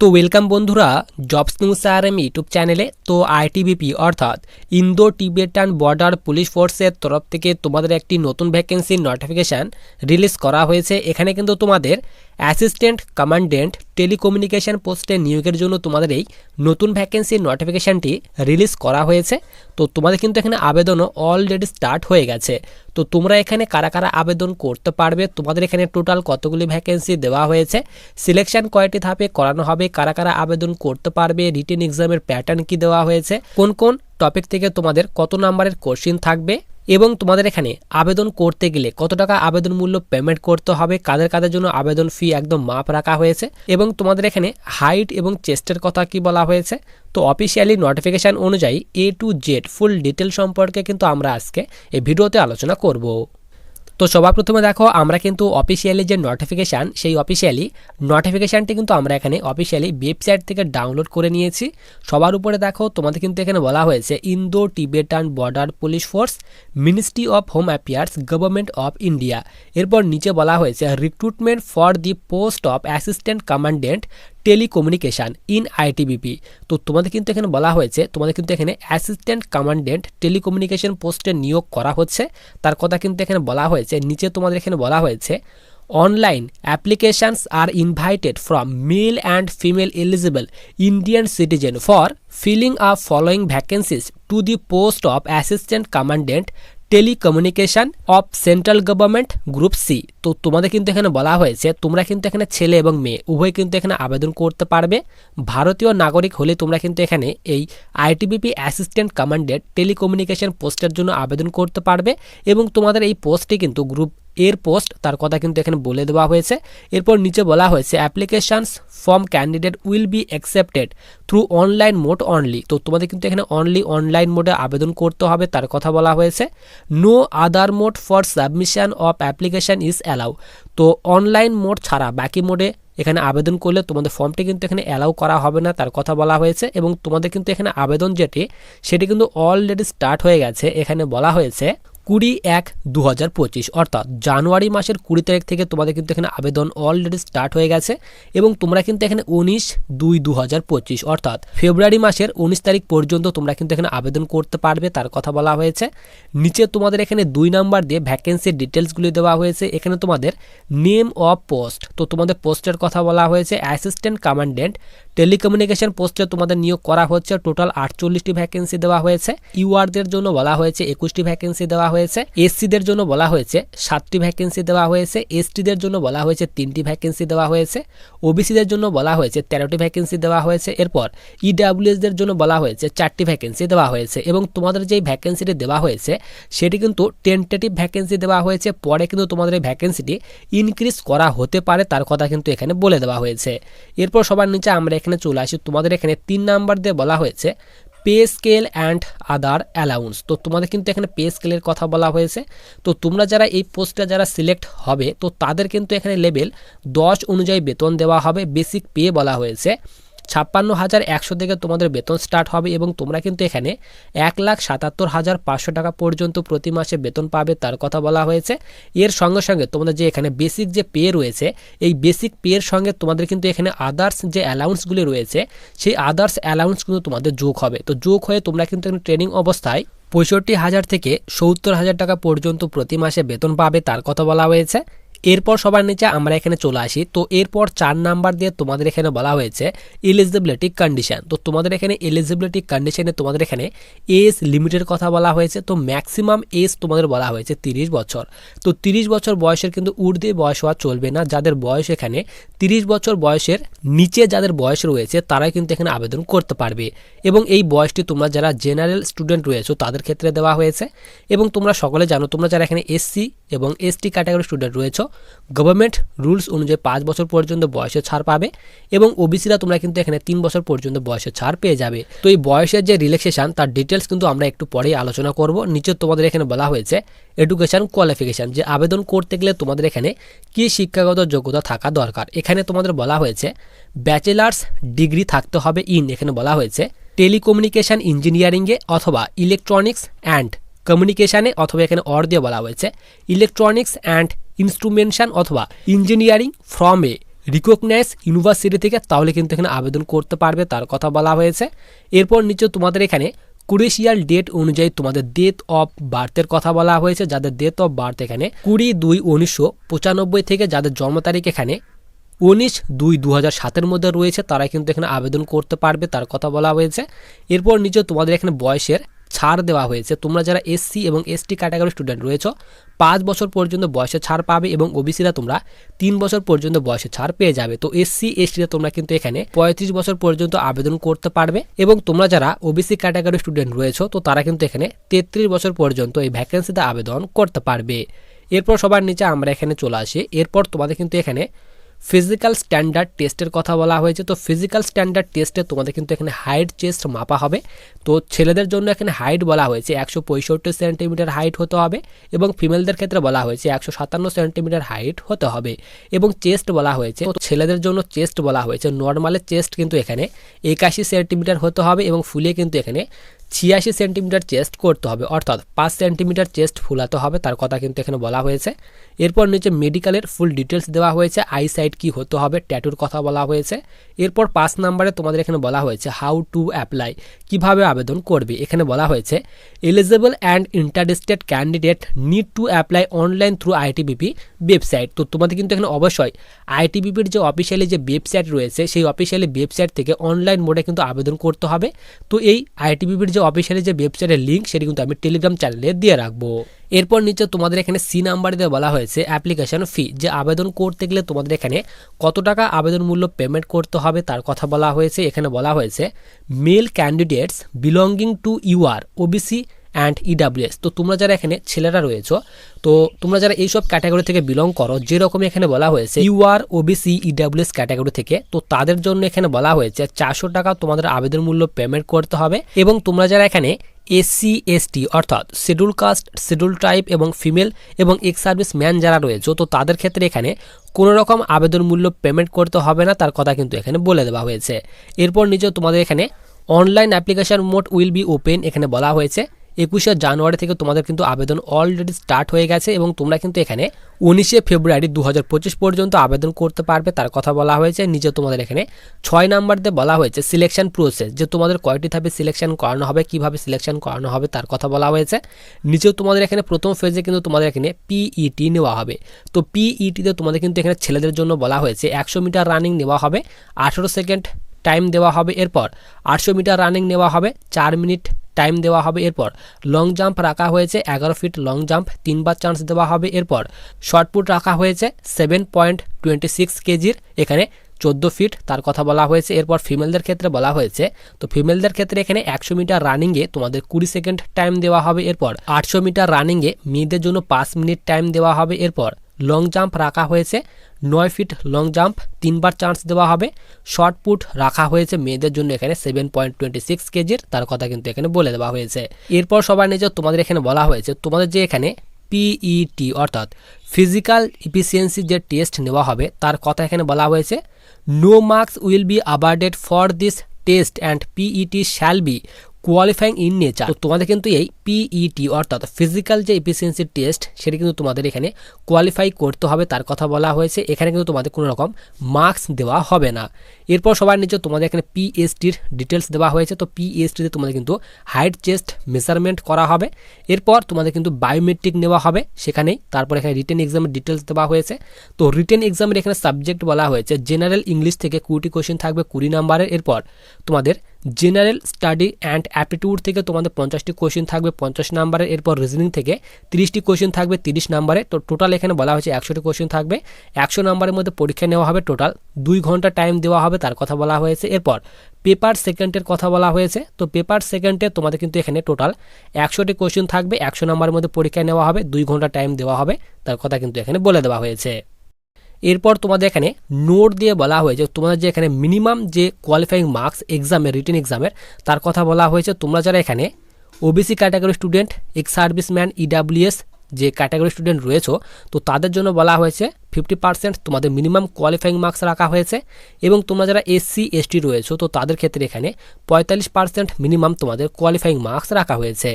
তো ওয়েলকাম বন্ধুরা jobs news RM YouTube চ্যানেলে, তো আইটিবিপি অর্থাৎ ইন্দো টিবেটান বর্ডার পুলিশ ফোর্সের তরফ থেকে তোমাদের একটি নতুন ভ্যাকেন্সির নোটিফিকেশান রিলিজ করা হয়েছে। এখানে কিন্তু তোমাদের অ্যাসিস্ট্যান্ট কমান্ডেন্ট টেলিকমিউনিকেশন পোস্টে নিয়োগের জন্য তোমাদের এই নতুন ভ্যাকেন্সির নোটিফিকেশানটি রিলিজ করা হয়েছে। তো তোমাদের কিন্তু এখানে আবেদনও অলরেডি স্টার্ট হয়ে গেছে। তো তোমরা এখানে কারা কারা আবেদন করতে পারবে? তোমাদের এখানে টোটাল কতগুলি ভ্যাকেন্সি দেওয়া হয়েছে? সিলেকশন কয়টি ধাপে করানো হবে? কারা কারা আবেদন করতে পারবে? রিটেন এক্সামের প্যাটার্ন কি দেওয়া হয়েছে? কোন কোন টপিক থেকে তোমাদের কত নাম্বারের কোশ্চিন থাকবে? এবং তোমাদের এখানে আবেদন করতে গেলে কত টাকা আবেদন মূল্য পেমেন্ট করতে হবে, কাদের কাদের জন্য আবেদন ফি একদম মাপ রাখা হয়েছে এবং তোমাদের এখানে হাইট এবং চেস্টের কথা কি বলা হয়েছে? তো অফিসিয়ালি নোটিফিকেশান অনুযায়ী A to Z full detail সম্পর্কে কিন্তু আমরা আজকে এই ভিডিওতে আলোচনা করব। তো সবার প্রথমে দেখো, আমরা কিন্তু অফিসিয়ালি যে নোটিফিকেশান সেই অফিসিয়ালি নোটিফিকেশানটি কিন্তু আমরা এখানে অফিসিয়ালি ওয়েবসাইট থেকে ডাউনলোড করে নিয়েছি। সবার উপরে দেখো, তোমাদের কিন্তু এখানে বলা হয়েছে Indo Tibetan border police force ministry of home affairs government of India এরপর নিচে বলা হয়েছে recruitment for the post of assistant commandant telecommunication in ITBP. তো তোমাদের কিন্তু এখানে বলা হয়েছে, তোমাদের কিন্তু এখানে অ্যাসিস্ট্যান্ট কমান্ডেন্ট টেলিকমিউনিকেশন পোস্টে নিয়োগ করা হচ্ছে। তার কথা কিন্তু এখানে বলা হয়েছে, নিচে তোমাদের এখানে বলা হয়েছে online applications are invited from male and female eligible Indian citizen for filling up following vacancies to the post of assistant commandant telecommunication of central government group C. তো তোমাদের কিন্তু এখানে বলা হয়েছে, তোমরা কিন্তু এখানে ছেলে এবং মেয়ে, উভয় কিন্তু এখানে আবেদন করতে পারবে। ভারতীয় নাগরিক হলে তোমরা কিন্তু এখানে এই আইটিবিপি অ্যাসিস্ট্যান্ট কমান্ডের টেলিকমিউনিকেশন পোস্টের জন্য আবেদন করতে পারবে এবং তোমাদের এই পোস্টটি কিন্তু গ্রুপ এর পোস্ট, তার কথা কিন্তু এখানে বলে দেওয়া হয়েছে। এরপর নিচে বলা হয়েছে applications form candidate will be accepted through online mode only তো তোমাদের কিন্তু এখানে অনলি অনলাইন মোডে আবেদন করতে হবে, তার কথা বলা হয়েছে। No other mode for submission of application is allow তো অনলাইন মোড ছাড়া বাকি মোডে এখানে আবেদন করলে তোমাদের ফর্মটি কিন্তু এখানে অ্যালাউ করা হবে না, তার কথা বলা হয়েছে। এবং তোমাদের কিন্তু এখানে আবেদন যেটি, সেটি কিন্তু অলরেডি স্টার্ট হয়ে গেছে। এখানে বলা হয়েছে কুড়ি এক দু হাজার পঁচিশ, অর্থাৎ জানুয়ারি মাসের কুড়ি তারিখ থেকে তোমাদের কিন্তু এখানে আবেদন অলরেডি স্টার্ট হয়ে গেছে এবং তোমরা কিন্তু এখানে উনিশ দুই দু হাজার পঁচিশ, অর্থাৎ ফেব্রুয়ারি মাসের উনিশ তারিখ পর্যন্ত তোমরা কিন্তু এখানে আবেদন করতে পারবে, তার কথা বলা হয়েছে। নিচে তোমাদের এখানে দুই নাম্বার দিয়ে ভ্যাকেন্সির ডিটেলসগুলি দেওয়া হয়েছে, এখানে তোমাদের নেম অফ পোস্ট তো তোমাদের পোস্টের কথা বলা হয়েছে অ্যাসিস্ট্যান্ট কমান্ডেন্ট টেলিকমিউনিকেশন পোস্টে তোমাদের নিয়োগ করা হচ্ছে টোটাল আটচল্লিশটি ভ্যাকেন্সি দেওয়া হয়েছে। ইউআরদের জন্য বলা হয়েছে একুশটি ভ্যাকেন্সি দেওয়া হয়েছে। এসসিদের জন্য বলা হয়েছে সাতটি ভ্যাকেন্সি দেওয়া হয়েছে। এসটিদের জন্য বলা হয়েছে তিনটি ভ্যাকেন্সি দেওয়া হয়েছে। ওবিসিদের জন্য বলা হয়েছে তেরোটি ভ্যাকেন্সি দেওয়া হয়েছে। এরপর ইডাব্লিউএসদের জন্য বলা হয়েছে চারটি ভ্যাকেন্সি দেওয়া হয়েছে এবং তোমাদের যেই ভ্যাকেন্সিটি দেওয়া হয়েছে, সেটি কিন্তু টেন্টেটিভ ভ্যাকেন্সি দেওয়া হয়েছে। পরে কিন্তু তোমাদের এই ভ্যাকেন্সিটি ইনক্রিজ করা হতে পারে, তার কথা কিন্তু এখানে বলে দেওয়া হয়েছে। এরপর সবার নিচে আমরা এখানে চলে আসি। তোমাদের এখানে তিন নাম্বার দিয়ে বলা হয়েছে, pay scale and other allowance. তো তোমাদের কিন্তু এখানে পে স্কেলের কথা বলা হয়েছে। তো তোমরা যারা এই পোস্টটা যারা সিলেক্ট হবে, তো তাদের কিন্তু এখানে লেভেল দশ অনুযায়ী বেতন দেওয়া হবে, বেসিক পে বলা হয়েছে। ছাপ্পান্ন হাজার একশো থেকে তোমাদের বেতন স্টার্ট হবে এবং তোমরা কিন্তু এখানে এক লাখ সাতাত্তর হাজার পাঁচশো টাকা পর্যন্ত প্রতি মাসে বেতন পাবে তার কথা বলা হয়েছে। এর সঙ্গে সঙ্গে তোমাদের যে এখানে বেসিক যে পে রয়েছে, এই বেসিক পের সঙ্গে তোমাদের কিন্তু এখানে আদার্স যে অ্যালাউন্সগুলি রয়েছে, সেই আদার্স অ্যালাউন্স কিন্তু তোমাদের যোগ হবে। তো যোগ হয়ে তোমরা কিন্তু ট্রেনিং অবস্থায় পঁয়ষট্টি হাজার থেকে সত্তর হাজার টাকা পর্যন্ত প্রতি মাসে বেতন পাবে তার কথা বলা হয়েছে। এরপর সবার নিচে আমরা এখানে চলে আসি। তো এরপর চার নাম্বার দিয়ে তোমাদের এখানে বলা হয়েছে এলিজিবিলিটি কন্ডিশন তো তোমাদের এখানে এলিজিবিলিটি কন্ডিশনে তোমাদের এখানে এজ লিমিটের কথা বলা হয়েছে। তো ম্যাক্সিমাম এজ তোমাদের বলা হয়েছে তিরিশ বছর। তো তিরিশ বছর বয়সের কিন্তু ঊর্ধ্বে বয়স হওয়া চলবে না। যাদের বয়স এখানে তিরিশ বছর বয়সের নিচে যাদের বয়স রয়েছে, তারাই কিন্তু এখানে আবেদন করতে পারবে। এবং এই বয়সটি তোমরা যারা জেনারেল স্টুডেন্ট রয়েছে, তাদের ক্ষেত্রে দেওয়া হয়েছে। এবং তোমরা সকলে জানো, তোমরা যারা এখানে এসসি এবং এসটি ক্যাটাগরি স্টুডেন্ট রয়েছে। গভর্নমেন্ট রুলস অনুযায়ী পাঁচ বছর পর্যন্ত বয়সের ছাড় পাবে এবং ওবিসিরা তোমরা কিন্তু এখানে তিন বছর পর্যন্ত বয়সের ছাড় পেয়ে যাবে। তো এই বয়সের যে রিল্যাক্সেশন তার ডিটেলস কিন্তু আমরা একটু পরেই আলোচনা করব। নিচে তোমাদের এখানে বলা হয়েছে এডুকেশন কোয়ালিফিকেশান যে আবেদন করতে গেলে তোমাদের এখানে কি শিক্ষাগত যোগ্যতা থাকা দরকার। এখানে তোমাদের বলা হয়েছে ব্যাচেলার্স ডিগ্রি থাকতে হবে ইন এখানে বলা হয়েছে টেলিকমিউনিকেশন ইঞ্জিনিয়ারিংয়ে অথবা ইলেকট্রনিক্স অ্যান্ড কমিউনিকেশানে অথবা এখানে অর দিয়ে বলা হয়েছে ইলেকট্রনিক্স অ্যান্ড ইনস্ট্রুমেন্টেশন অথবা engineering from a recognise university থেকে, তাহলে কিন্তু এখানে আবেদন করতে পারবে, তার কথা বলা হয়েছে। এরপর নিচে তোমাদের এখানে কুরেশিয়াল ডেট অনুযায়ী তোমাদের ডেট অফ বার্থের কথা বলা হয়েছে, যাদের ডেট অফ বার্থ এখানে কুড়ি দুই উনিশশো পঁচানব্বই থেকে যাদের জন্ম তারিখ এখানে উনিশ দুই দু হাজার সাতের মধ্যে রয়েছে তারা কিন্তু এখানে আবেদন করতে পারবে, তার কথা বলা হয়েছে। এরপর নিচে তোমাদের এখানে বয়সের ছাড় দেওয়া হয়েছে। তোমরা যারা এসসি এবং এসটি ক্যাটাগরি স্টুডেন্ট রয়েছে, পাঁচ বছর পর্যন্ত বয়সে ছাড় পাবে এবং ওবিসিরা তোমরা তিন বছর পর্যন্ত বয়সে ছাড় পেয়ে যাবে। তো এসসি এসটিরা তোমরা কিন্তু এখানে পঁয়ত্রিশ বছর পর্যন্ত আবেদন করতে পারবে এবং তোমরা যারা ওবিসি ক্যাটাগরি স্টুডেন্ট রয়েছে, তো তারা কিন্তু এখানে তেত্রিশ বছর পর্যন্ত এই ভ্যাকেন্সিতে আবেদন করতে পারবে। এরপর সবার নিচে আমরা এখানে চলে আসি। এরপর তোমাদের কিন্তু এখানে ফিজিক্যাল স্ট্যান্ডার্ড টেস্টের কথা বলা হয়েছে। তো ফিজিক্যাল স্ট্যান্ডার্ড টেস্টে তোমাদের কিন্তু এখানে হাইট চেস্ট মাপা হবে। তো ছেলেদের জন্য এখানে হাইট বলা হয়েছে, একশো পঁয়ষট্টি সেন্টিমিটার হাইট হতে হবে এবং ফিমেলদের ক্ষেত্রে বলা হয়েছে, একশো সাতান্ন সেন্টিমিটার হাইট হতে হবে এবং চেস্ট বলা হয়েছে। তো ছেলেদের জন্য চেস্ট বলা হয়েছে। নর্মালের চেস্ট কিন্তু এখানে একাশি সেন্টিমিটার হতে হবে এবং ফুলে কিন্তু এখানে ছিয়াশি সেন্টিমিটার চেস্ট করতে হবে, অর্থাৎ পাঁচ সেন্টিমিটার চেস্ট ফুলাতে হবে, তার কথা কিন্তু এখানে বলা হয়েছে। এরপর নিচে মেডিকেলের ফুল ডিটেলস দেওয়া হয়েছে, আই সাইড কী হতে হবে, ট্যাটুর কথা বলা হয়েছে। এরপর পাঁচ নাম্বারে তোমাদের এখানে বলা হয়েছে, হাউ টু অ্যাপ্লাই, কীভাবে আবেদন করবে। এখানে বলা হয়েছে, eligible and interested candidate need to apply online through ITBP website. তো তোমাদের কিন্তু এখানে অবশ্যই আইটিবিপির যে অফিসিয়ালি যে ওয়েবসাইট রয়েছে, সেই অফিসিয়ালি ওয়েবসাইট থেকে অনলাইন মোডে কিন্তু আবেদন করতে হবে। তো এই আইটিবিপির যে অফিসিয়ালি যে ওয়েবসাইটের লিঙ্ক সেটি কিন্তু আমি টেলিগ্রাম চ্যানেলে দিয়ে রাখব। এরপর নিচে তোমাদের এখানে সি নাম্বার দিয়ে বলা হয়েছে অ্যাপ্লিকেশন ফি যে আবেদন করতে গেলে তোমাদের এখানে কত টাকা আবেদন মূল্য পেমেন্ট করতে হবে তার কথা বলা হয়েছে। এখানে বলা হয়েছে male candidates belonging to UR OBC and EWS তো তোমরা যারা এখানে ছেলেরা রয়েছো, তো তোমরা যারা এইসব ক্যাটাগরি থেকে বিলং করো যেরকম এখানে বলা হয়েছে ইউআর ওবিসি ইডাব্লিউএস ক্যাটাগরি থেকে, তো তাদের জন্য এখানে বলা হয়েছে চারশো টাকা তোমাদের আবেদন মূল্য পেমেন্ট করতে হবে এবং তোমরা যারা এখানে এসসি এসটি অর্থাৎ শিডিউল কাস্ট শিডিউল ট্রাইব এবং ফিমেল এবং এক্স সার্ভিস ম্যান যারা রয়েছে, তো তাদের ক্ষেত্রে এখানে কোনো রকম আবেদন মূল্য পেমেন্ট করতে হবে না, তার কথা কিন্তু এখানে বলে দেওয়া হয়েছে। এরপর নিজে তোমাদের এখানে online application mode will be open এখানে বলা হয়েছে। একুশে জানুয়ারি থেকে তোমাদের কিন্তু আবেদন অলরেডি স্টার্ট হয়ে গেছে এবং তোমরা কিন্তু এখানে উনিশে ফেব্রুয়ারি দু হাজার পঁচিশ পর্যন্ত আবেদন করতে পারবে। তার কথা বলা হয়েছে, নিজে তোমাদের এখানে ছয় নাম্বার দিয়ে বলা হয়েছে সিলেকশন প্রসেস যে তোমাদের কয়টি ধাপে সিলেকশন করানো হবে, কীভাবে সিলেকশন করানো হবে তার কথা বলা হয়েছে। নিচেও তোমাদের এখানে প্রথম ফেজে কিন্তু তোমাদের এখানে পিইটি নেওয়া হবে। তো পিইটিতে তোমাদের কিন্তু এখানে ছেলেদের জন্য বলা হয়েছে একশো মিটার রানিং নেওয়া হবে, আঠেরো সেকেন্ড টাইম দেওয়া হবে। এরপর আটশো মিটার রানিং নেওয়া হবে, চার মিনিট টাইম দেওয়া হবে এরপর। লং জাম্প রাখা হয়েছে, এগারো ফিট লং জাম্প তিনবার চান্স দেওয়া হবে এরপর। শর্টপুট রাখা হয়েছে সেভেন পয়েন্ট টোয়েন্টি সিক্স কেজির এখানে চোদ্দ ফিট তার কথা বলা হয়েছে। এরপর ফিমেলদের ক্ষেত্রে বলা হয়েছে, তো ফিমেলদের ক্ষেত্রে এখানে একশো মিটার রানিংয়ে তোমাদের কুড়ি সেকেন্ড টাইম দেওয়া হবে এরপর। আটশো মিটার রানিংয়ে মেয়েদের জন্য পাঁচ মিনিট টাইম দেওয়া হবে এরপর। লং জাম্প রাখা হয়েছে নয় ফিট লং জাম্প, তিনবার চান্স দেওয়া হবে। শর্ট পুট রাখা হয়েছে মেয়েদের জন্য এখানে সেভেন পয়েন্ট টোয়েন্টি সিক্স কেজির তার কথা কিন্তু এখানে বলে দেওয়া হয়েছে। এরপর সবার নিজে তোমাদের এখানে বলা হয়েছে, তোমাদের যে এখানে পিইটি অর্থাৎ ফিজিক্যাল ইফিসিয়েন্সি যে টেস্ট নেওয়া হবে, তার কথা এখানে বলা হয়েছে। No marks will be awarded for this test and PET shall be qualifying in nature তোমাদের কিন্তু এই পিইটি e অর্থাৎ ফিজিক্যাল যে এফিসিয়েন্সি টেস্ট সেটা কিন্তু তোমাদের এখানে কোয়ালিফাই করতে হবে। তার কথা বলা হয়েছে, এখানে কিন্তু তোমাদের কোনো রকম মার্কস দেওয়া হবে না। এরপর সবার নিচে তোমাদের এখানে পিএসটির ডিটেলস দেওয়া হয়েছে। তো পিএসটিতে তোমাদের কিন্তু হাইট চেস্ট মেজারমেন্ট করা হবে। এরপর তোমাদের কিন্তু বায়োমেট্রিক নেওয়া হবে, সেখানেই তারপর এখানে রিটেন এক্সামের ডিটেলস দেওয়া হয়েছে। তো রিটেন এক্সামের এখানে সাবজেক্ট বলা হয়েছে জেনারেল ইংলিশ থেকে কুড়িটি কোশ্চেন থাকবে, কুড়ি নাম্বারের এরপর তোমাদের জেনারেল স্টাডি অ্যান্ড অ্যাপটিটিউড থেকে তোমাদের পঞ্চাশটি কোশ্চেন থাকবে, পঞ্চাশ নাম্বারের, এরপর রিজনিং থেকে তিরিশটি কোশ্চেন থাকবে, তিরিশ নাম্বারে। তো টোটাল এখানে বলা হয়েছে একশোটি কোশ্চেন থাকবে। একশো নাম্বারের মধ্যে পরীক্ষা নেওয়া হবে টোটাল। দুই ঘণ্টা টাইম দেওয়া হবে, তার কথা বলা হয়েছে। এরপর পেপার সেকেন্ডের কথা বলা হয়েছে। তো পেপার সেকেন্ডে তোমাদের কিন্তু এখানে টোটাল একশোটি কোশ্চেন থাকবে, একশো নাম্বারের মধ্যে পরীক্ষা নেওয়া হবে, দুই ঘণ্টা টাইম দেওয়া হবে, তার কথা কিন্তু এখানে বলে দেওয়া হয়েছে। এরপর তোমাদের এখানে নোট দিয়ে বলা হয়েছে, তোমাদের যে এখানে মিনিমাম যে কোয়ালিফাইং মার্কস এক্সামের রিটেন এক্সামের তার কথা বলা হয়েছে। তোমরা যারা এখানে OBC category student ex serviceman EWS যে ক্যাটাগরি স্টুডেন্ট রয়েছে, তো তাদের জন্য বলা হয়েছে ফিফটি পার্সেন্ট তোমাদের মিনিমাম কোয়ালিফাইং মার্কস রাখা হয়েছে। এবং তোমরা যারা এসসি এসটি রয়েছে, তো তাদের ক্ষেত্রে এখানে পঁয়তাল্লিশ পার্সেন্ট মিনিমাম তোমাদের কোয়ালিফাইং মার্কস রাখা হয়েছে।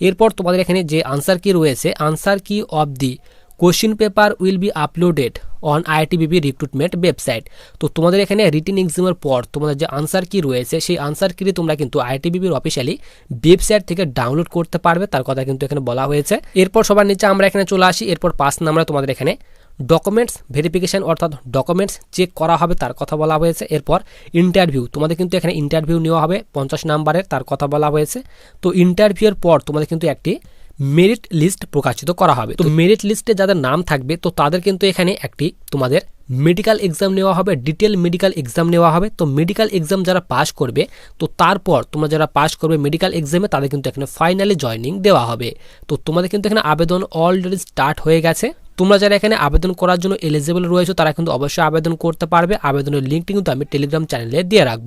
এরপর তোমাদের এখানে যে আনসার কি রয়েছে answer key of the question paper will be uploaded on ITBP recruitment website তো তোমাদের এখানে রিটিন এক্সামের পর তোমাদের যে আনসার কি রয়েছে, সেই আনসার কি তোমরা কিন্তু আইটিবিপির অফিসিয়ালি ওয়েবসাইট থেকে ডাউনলোড করতে পারবে, তার কথা কিন্তু এখানে বলা হয়েছে। এরপর সবার নিচে আমরা এখানে চলে আসি, এরপর পাঁচ নাম্বারে তোমাদের এখানে ডকুমেন্টস ভেরিফিকেশন অর্থাৎ ডকুমেন্টস চেক করা হবে, তার কথা বলা হয়েছে। এরপর ইন্টারভিউ তোমাদের কিন্তু এখানে ইন্টারভিউ নেওয়া হবে, পঞ্চাশ নাম্বারের, তার কথা বলা হয়েছে। তো ইন্টারভিউয়ের পর তোমাদের কিন্তু একটি মেরিট লিস্ট প্রকাশিত করা হবে। তো মেরিট লিস্টে যাদের নাম থাকবে তো তাদের কিন্তু এখানে একটি তোমাদের মেডিকেল এক্সাম নেওয়া হবে ডিটেল মেডিকেল এক্সাম নেওয়া হবে। তো মেডিকেল এক্সাম যারা পাস করবে তো তারপর তোমরা যারা পাস করবে মেডিকেল এক্সামে তাদের কিন্তু এখানে ফাইনালি জয়নিং দেওয়া হবে। তো তোমাদের কিন্তু এখানে আবেদন অলরেডি স্টার্ট হয়ে গেছে। তোমরা যারা এখানে আবেদন করার জন্য এলিজিবল রয়েছে তারা কিন্তু অবশ্যই আবেদন করতে পারবে। আবেদনের লিঙ্কটি কিন্তু আমি টেলিগ্রাম চ্যানেলে দিয়ে রাখব।